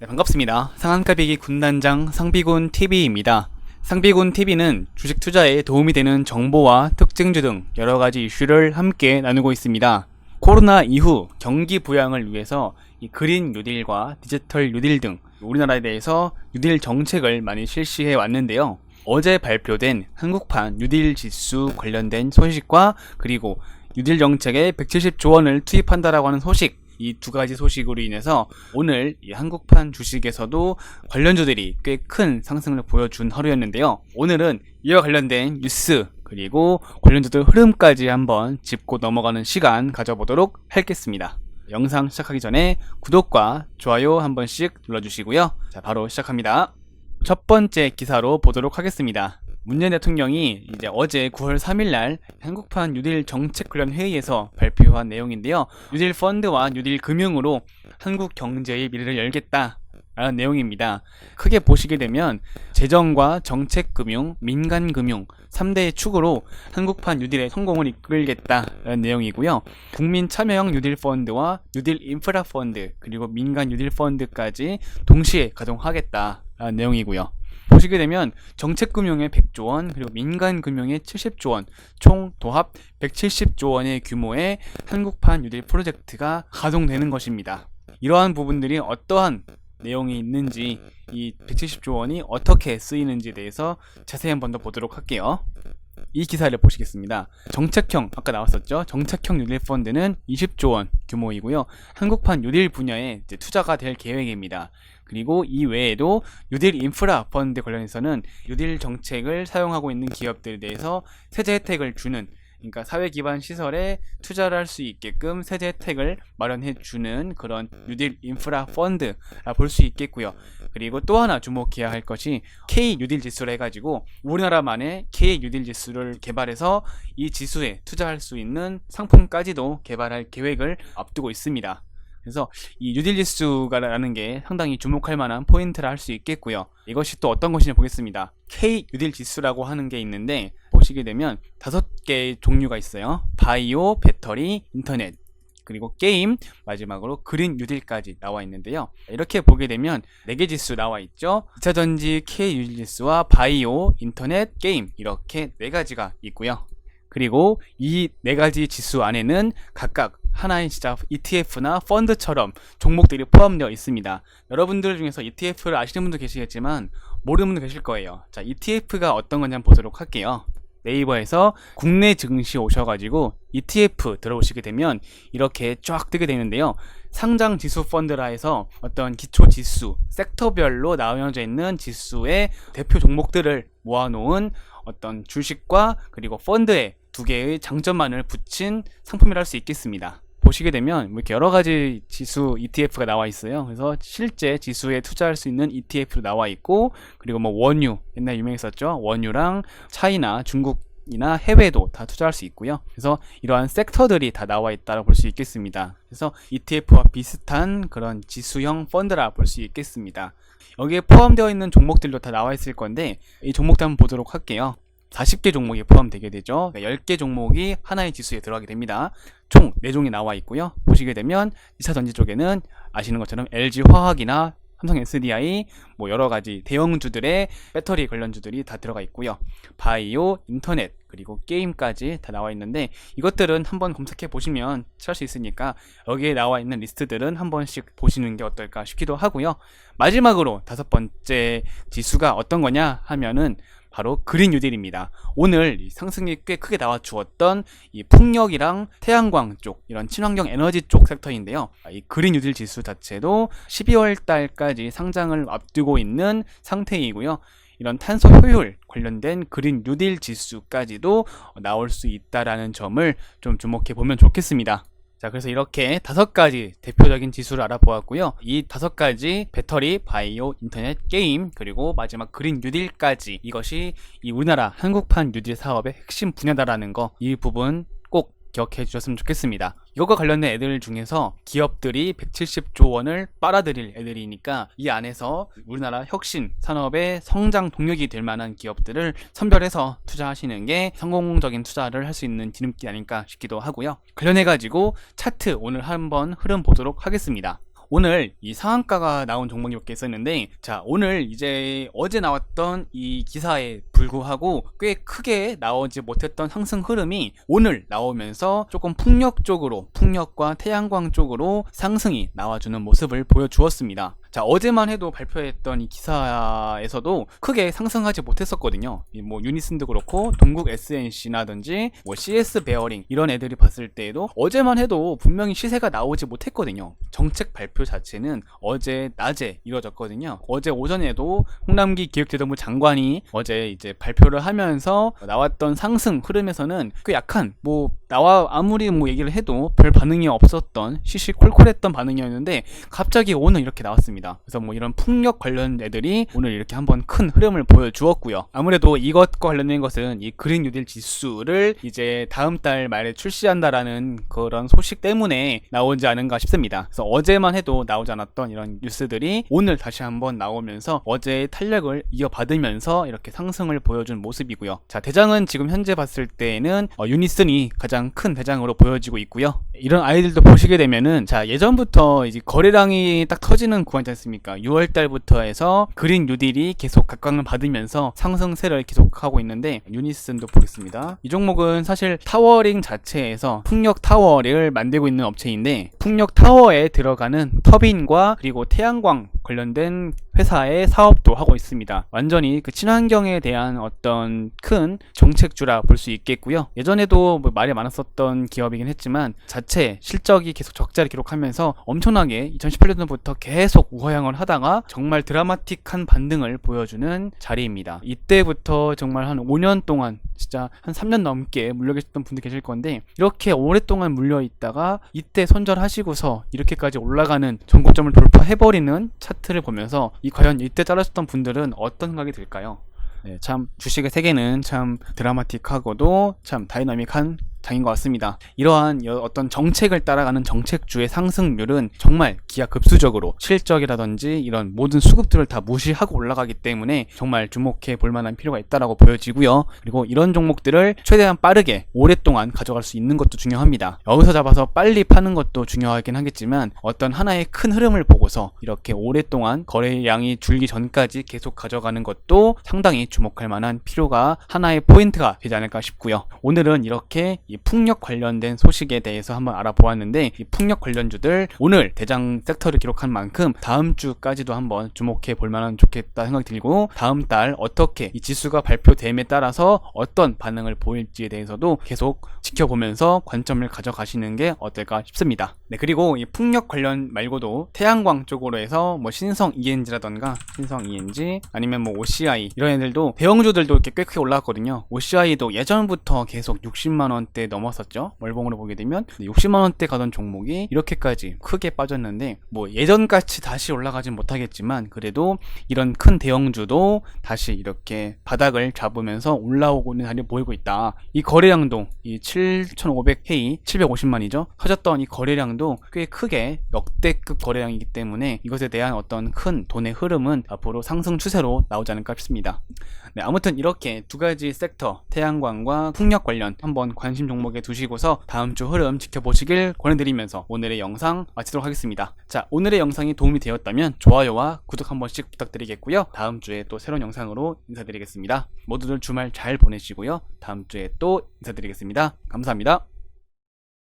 네, 반갑습니다. 상한가비기 군단장 상비군 TV입니다. 상비군 TV는 주식 투자에 도움이 되는 정보와 특징주 등 여러 가지 이슈를 함께 나누고 있습니다. 코로나 이후 경기 부양을 위해서 이 그린 뉴딜과 디지털 뉴딜 등 우리나라에 대해서 뉴딜 정책을 많이 실시해 왔는데요. 어제 발표된 한국판 뉴딜 지수 관련된 소식과 그리고 뉴딜 정책에 170조 원을 투입한다라고 하는 소식 이 두 가지 소식으로 인해서 오늘 이 한국판 주식에서도 관련주들이 꽤 큰 상승을 보여준 하루였는데요. 오늘은 이와 관련된 뉴스 그리고 관련주들 흐름까지 한번 짚고 넘어가는 시간 가져보도록 하겠습니다. 영상 시작하기 전에 구독과 좋아요 한 번씩 눌러주시고요. 자, 바로 시작합니다. 첫 번째 기사로 보도록 하겠습니다. 문재인 대통령이 이제 어제 9월 3일 날 한국판 뉴딜 정책 관련 회의에서 발표한 내용인데요. 뉴딜 펀드와 뉴딜 금융으로 한국 경제의 미래를 열겠다. 라는 내용입니다. 크게 보시게 되면 재정과 정책 금융, 민간 금융 3대의 축으로 한국판 뉴딜의 성공을 이끌겠다라는 내용이고요. 국민 참여형 뉴딜 펀드와 뉴딜 인프라 펀드 그리고 민간 뉴딜 펀드까지 동시에 가동하겠다라는 내용이고요. 보시게 되면 정책금융의 100조 원 그리고 민간금융의 70조 원 총 도합 170조 원의 규모의 한국판 뉴딜 프로젝트가 가동되는 것입니다. 이러한 부분들이 어떠한 내용이 있는지 이 170조 원이 어떻게 쓰이는지에 대해서 자세히 한번 더 보도록 할게요. 이 기사를 보시겠습니다. 정책형 아까 나왔었죠. 정책형 뉴딜 펀드는 20조 원 규모이고요. 한국판 뉴딜 분야에 투자가 될 계획입니다. 그리고 이 외에도 뉴딜 인프라 펀드 관련해서는 뉴딜 정책을 사용하고 있는 기업들에 대해서 세제 혜택을 주는 그러니까 사회 기반 시설에 투자를 할 수 있게끔 세제 혜택을 마련해 주는 그런 뉴딜 인프라 펀드라 볼 수 있겠고요. 그리고 또 하나 주목해야 할 것이 K 뉴딜 지수를 해가지고 우리나라만의 K 뉴딜 지수를 개발해서 이 지수에 투자할 수 있는 상품까지도 개발할 계획을 앞두고 있습니다. 그래서 이 뉴딜 지수가라는 게 상당히 주목할 만한 포인트라 할 수 있겠고요. 이것이 또 어떤 것이냐 보겠습니다. K 뉴딜 지수라고 하는 게 있는데 보시게 되면 다섯 개의 종류가 있어요. 바이오, 배터리, 인터넷, 그리고 게임, 마지막으로 그린 뉴딜까지 나와 있는데요. 이렇게 보게 되면 네개 지수 나와 있죠. 2차 전지 K 뉴딜 지수와 바이오, 인터넷, 게임 이렇게 네 가지가 있고요. 그리고 이네 가지 지수 안에는 각각 하나의 진짜 ETF나 펀드처럼 종목들이 포함되어 있습니다. 여러분들 중에서 ETF를 아시는 분도 계시겠지만 모르는 분도 계실 거예요. 자, ETF가 어떤 건지 한번 보도록 할게요. 네이버에서 국내 증시 오셔가지고 ETF 들어오시게 되면 이렇게 쫙 뜨게 되는데요. 상장 지수 펀드라 해서 어떤 기초 지수, 섹터별로 나뉘어져 있는 지수의 대표 종목들을 모아놓은 어떤 주식과 그리고 펀드에 두 개의 장점만을 붙인 상품이라 할 수 있겠습니다. 보시게 되면 뭐 이렇게 여러 가지 지수 ETF가 나와 있어요. 그래서 실제 지수에 투자할 수 있는 ETF도 나와 있고 그리고 뭐 원유 옛날 유명했었죠. 원유랑 차이나 중국 이나 해외도 다 투자할 수 있고요. 그래서 이러한 섹터들이 다 나와 있다고 볼 수 있겠습니다. 그래서 ETF와 비슷한 그런 지수형 펀드라 볼 수 있겠습니다. 여기에 포함되어 있는 종목들도 다 나와 있을 건데 이 종목도 한번 보도록 할게요. 40개 종목이 포함되게 되죠. 10개 종목이 하나의 지수에 들어가게 됩니다. 총 4종이 나와 있고요. 보시게 되면 2차 전지 쪽에는 아시는 것처럼 LG 화학이나 삼성 SDI 뭐 여러 가지 대형주들의 배터리 관련주들이 다 들어가 있고요. 바이오, 인터넷 그리고 게임까지 다 나와 있는데 이것들은 한번 검색해 보시면 찾을 수 있으니까 여기에 나와 있는 리스트들은 한 번씩 보시는 게 어떨까 싶기도 하고요. 마지막으로 다섯 번째 지수가 어떤 거냐 하면은 바로 그린 뉴딜입니다. 오늘 상승이 꽤 크게 나와 주었던 이 풍력이랑 태양광 쪽 이런 친환경 에너지 쪽 섹터인데요. 이 그린 뉴딜 지수 자체도 12월 달까지 상장을 앞두고 있는 상태이고요. 이런 탄소 효율 관련된 그린 뉴딜 지수까지도 나올 수 있다라는 점을 좀 주목해 보면 좋겠습니다. 자, 그래서 이렇게 다섯 가지 대표적인 지수를 알아보았고요. 이 다섯 가지 배터리, 바이오, 인터넷, 게임, 그리고 마지막 그린 뉴딜까지 이것이 이 우리나라 한국판 뉴딜 사업의 핵심 분야다라는 거, 이 부분 꼭 기억해 주셨으면 좋겠습니다. 이것과 관련된 애들 중에서 기업들이 170조 원을 빨아들일 애들이니까 이 안에서 우리나라 혁신 산업의 성장 동력이 될 만한 기업들을 선별해서 투자하시는 게 성공적인 투자를 할 수 있는 지름길 아닐까 싶기도 하고요. 관련해 가지고 차트 오늘 한번 흐름 보도록 하겠습니다. 오늘 이 상한가가 나온 종목이 몇 개 있었는데 자 오늘 이제 어제 나왔던 이 기사에 불구하고 꽤 크게 나오지 못했던 상승 흐름이 오늘 나오면서 조금 풍력 쪽으로 풍력과 태양광 쪽으로 상승이 나와주는 모습을 보여주었습니다. 자 어제만 해도 발표했던 이 기사에서도 크게 상승하지 못했었거든요. 이뭐 유니슨도 그렇고 동국 SNC나든지 뭐 CS 베어링 이런 애들이 봤을 때에도 어제만 해도 분명히 시세가 나오지 못했거든요. 정책 발표 자체는 어제 낮에 이루어졌거든요. 어제 오전에도 홍남기 기획재정부 장관이 어제 이제 발표를 하면서 나왔던 상승 흐름에서는 꽤 약한 뭐 나와 아무리 뭐 얘기를 해도 별 반응이 없었던 시시콜콜했던 반응이었는데 갑자기 오늘 이렇게 나왔습니다. 그래서 뭐 이런 풍력 관련 애들이 오늘 이렇게 한번 큰 흐름을 보여주었고요. 아무래도 이것과 관련된 것은 이 그린 뉴딜 지수를 이제 다음 달 말에 출시한다라는 그런 소식 때문에 나오지 않은가 싶습니다. 그래서 어제만 해도 나오지 않았던 이런 뉴스들이 오늘 다시 한번 나오면서 어제의 탄력을 이어받으면서 이렇게 상승을 보여준 모습이고요. 자, 대장은 지금 현재 봤을 때는 어, 유니슨이 가장 큰 대장으로 보여지고 있고요. 이런 아이들도 보시게 되면은 자, 예전부터 이제 거래량이 딱 터지는 구간 이지 않습니까? 6월 달부터 해서 그린 뉴딜이 계속 각광을 받으면서 상승세를 계속하고 있는데 유니슨도 보겠습니다. 이 종목은 사실 타워링 자체에서 풍력 타워를 만들고 있는 업체인데 풍력 타워에 들어가는 터빈과 그리고 태양광 관련된 회사의 사업도 하고 있습니다. 완전히 그 친환경에 대한 어떤 큰 정책주라 볼 수 있겠고요. 예전에도 뭐 말이 많았었던 기업이긴 했지만 자체 실적이 계속 적자를 기록하면서 엄청나게 2018년부터 계속 우하향을 하다가 정말 드라마틱한 반등을 보여주는 자리입니다. 이때부터 정말 한 5년 동안 진짜 한 3년 넘게 물려 계셨던 분들 계실 건데 이렇게 오랫동안 물려 있다가 이때 손절하시고서 이렇게까지 올라가는 전고점을 돌파해버리는 차 트를 보면서 이 과연 이때 잘라셨던 분들은 어떤 생각이 들까요? 네, 참 주식의 세계는 참 드라마틱하고도 참 다이나믹한 장인 것 같습니다. 이러한 여- 어떤 정책을 따라가는 정책주의 상승률은 정말 기하급수적으로 실적이라든지 이런 모든 수급들을 다 무시하고 올라가기 때문에 정말 주목해 볼 만한 필요가 있다라고 보여지고요. 그리고 이런 종목들을 최대한 빠르게 오랫동안 가져갈 수 있는 것도 중요합니다. 여기서 잡아서 빨리 파는 것도 중요하긴 하겠지만 어떤 하나의 큰 흐름을 보고서 이렇게 오랫동안 거래량이 줄기 전까지 계속 가져가는 것도 상당히 주목할 만한 필요가 하나의 포인트가 되지 않을까 싶고요. 오늘은 이렇게 이 풍력 관련된 소식에 대해서 한번 알아보았는데 이 풍력 관련주들 오늘 대장 섹터를 기록한 만큼 다음 주까지도 한번 주목해 볼 만한 좋겠다 생각이 들고 다음 달 어떻게 이 지수가 발표됨에 따라서 어떤 반응을 보일지에 대해서도 계속 지켜보면서 관점을 가져가시는 게 어떨까 싶습니다. 네 그리고 이 풍력 관련 말고도 태양광 쪽으로 해서 뭐 신성 ENG라던가 신성 ENG 아니면 뭐 OCI 이런 애들도 대형주들도 이렇게 꽤 크게 올라왔거든요. OCI도 예전부터 계속 60만 원대 넘었었죠. 월봉으로 보게 되면 60만 원대 가던 종목이 이렇게까지 크게 빠졌는데 뭐 예전같이 다시 올라가진 못하겠지만 그래도 이런 큰 대형주도 다시 이렇게 바닥을 잡으면서 올라오고 있는 자리 보이고 있다. 이 거래량도 이 7,500회이 750만이죠. 터졌던 이 거래량도 꽤 크게 역대급 거래량이기 때문에 이것에 대한 어떤 큰 돈의 흐름은 앞으로 상승 추세로 나오지 않을까 싶습니다. 네, 아무튼 이렇게 두 가지 섹터, 태양광과 풍력 관련 한번 관심 종목에 두시고서 다음 주 흐름 지켜보시길 권해드리면서 오늘의 영상 마치도록 하겠습니다. 자, 오늘의 영상이 도움이 되었다면 좋아요와 구독 한 번씩 부탁드리겠고요. 다음 주에 또 새로운 영상으로 인사드리겠습니다. 모두들 주말 잘 보내시고요. 다음 주에 또 인사드리겠습니다. 감사합니다.